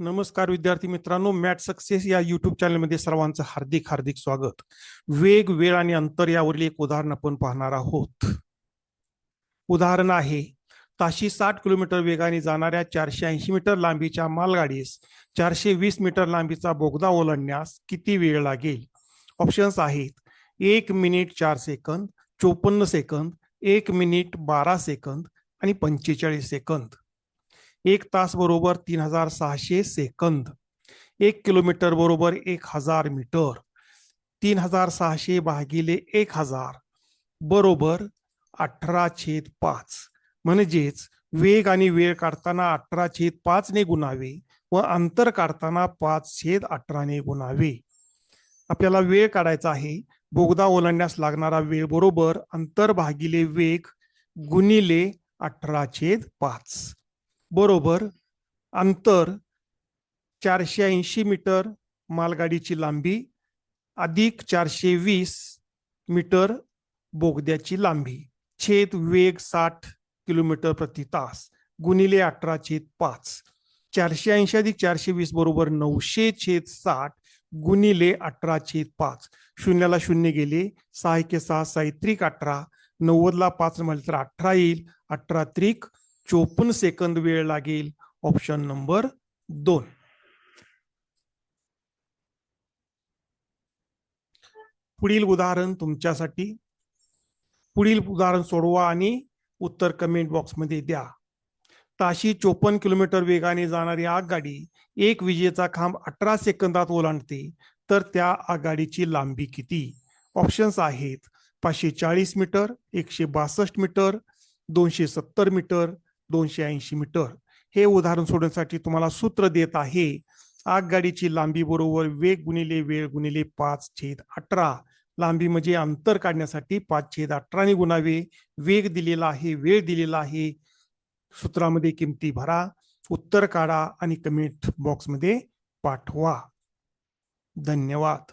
नमस्कार विद्यार्थी मित्रांनो मॅट सक्सेस या युट्यूब चॅनलमध्ये सर्वांचं हार्दिक हार्दिक स्वागत. वेग वेळ आणि अंतर यावरील एक उदाहरण आपण पाहणार आहोत. उदाहरण आहे ताशी साठ किलोमीटर वेगाने जाणाऱ्या चारशे ऐंशी मीटर लांबीच्या मालगाडीस चारशे वीस मीटर लांबीचा बोगदा ओलांडण्यास किती वेळ लागेल? ऑप्शन्स आहेत एक मिनिट चार सेकंद चोपन्न सेकंद एक मिनिट बारा सेकंद आणि पंचेचाळीस सेकंद एक तास बरोबर तीन हजार सहाशे सेकंद. एक किलोमीटर बरोबर एक हजार मीटर. तीन हजार सहाशे भागिले एक हजार बरोबर अठरा छेद पाच. म्हणजेच वेग आणि वेळ काढताना अठरा छेद पाच ने गुणावे व अंतर काढताना पाच छेद अठराने गुणावे. आपल्याला वेळ काढायचा आहे. बोगदा ओलांडण्यास लागणारा वेळ बरोबर अंतर भागिले वेग गुणिले अठरा छेद पाच. बरोबर अंतर चारशे ऐंशी मीटर मालगाडीची लांबी अधिक चारशे वीस मीटर बोगद्याची लांबी. छेद वेग साठ किलोमीटर प्रति तास गुणिले अठरा छेद पाच. चारशे ऐंशी अधिक चारशे वीस बरोबर नऊशे छेद साठ गुणिले अठरा छेद पाच. शून्याला शून्य गेले सहा एके सहा साहित्रिक अठरा. नव्वदला पाच म्हटलं तर अठरा येईल. अठरा त्रिक चोपन्न सेकंद वेळ लागेल. ऑप्शन नंबर दोन. पुढील उदाहरण तुमच्यासाठी. पुढील उदाहरण सोडवा आणि उत्तर कमेंट बॉक्समध्ये द्या. ताशी चोपन्न किलोमीटर वेगाने जाणारी आगगाडी एक विजेचा खांब अठरा सेकंदात ओलांडते तर त्या आगगाडीची लांबी किती? ऑप्शन्स आहेत पाचशे चाळीस मीटर एकशे बासष्ट मीटर दोनशे सत्तर मीटर दोनशे ऐंशी मीटर. हे उदाहरण सोडवण्यासाठी तुम्हाला सूत्र देत आहे. आगगाडीची लांबी बरोबर वेग गुणिले वेळ गुणिले पाच छेद अठरा. लांबी म्हणजे अंतर काढण्यासाठी पाच छेद अठराने गुणावे. वेग दिलेला आहे वेळ दिलेला आहे. सूत्रामध्ये किमती भरा. उत्तर काढा आणि कमेंट बॉक्समध्ये पाठवा. धन्यवाद.